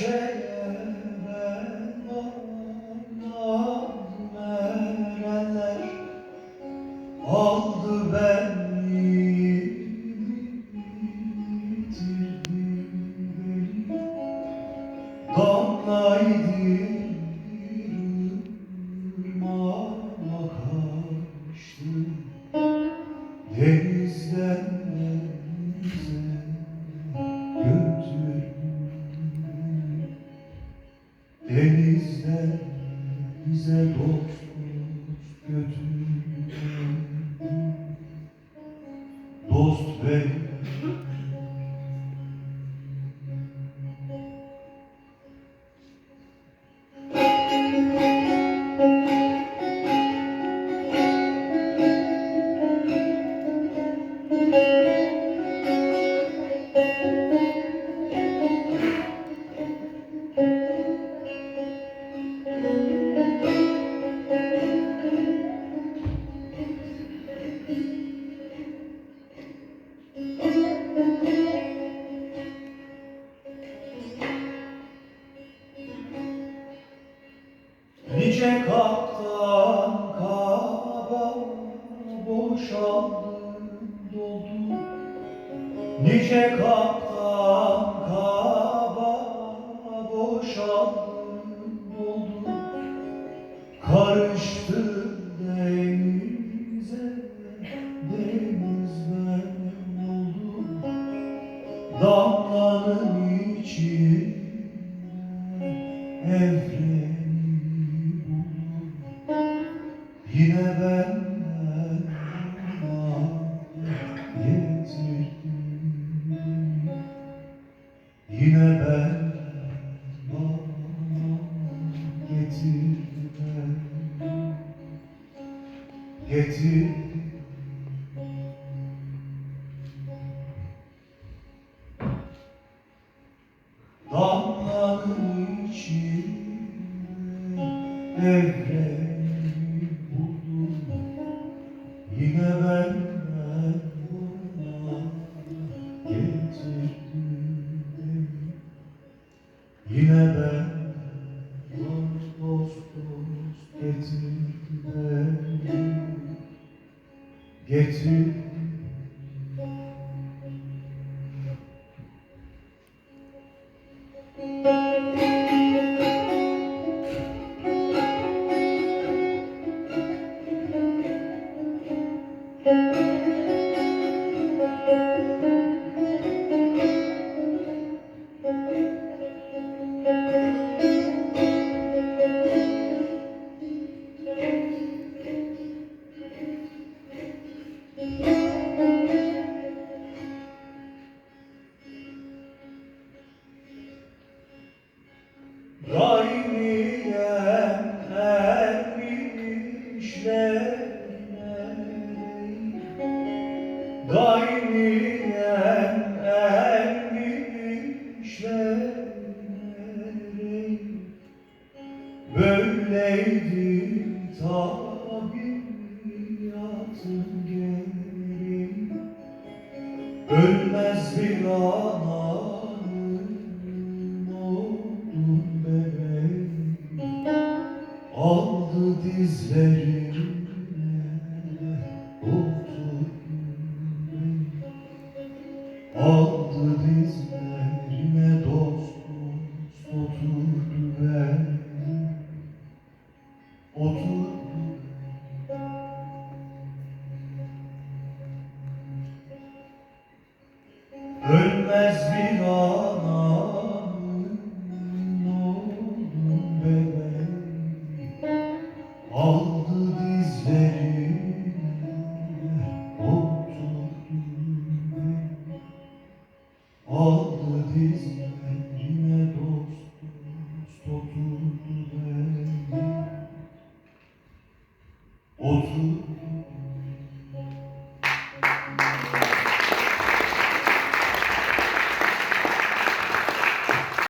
gerçeğe Denizden bize dost dost Nice kaptan kaba boşaldı doldu. Nice kaptan kaba boşaldı doldu. Karıştı denize deniz ben oldu Damlanın içine getirdim Getirdim Damlanın içine evreni Getirdim Gayriyen ermişlerine Gayriyen ermişlerine Böyleydi tabiatın gereği Ölmez bir ananın Aldı dizlerine beni Aldı dizlerine dost oturdu. Beni Oturdu. Ölmez bir ananın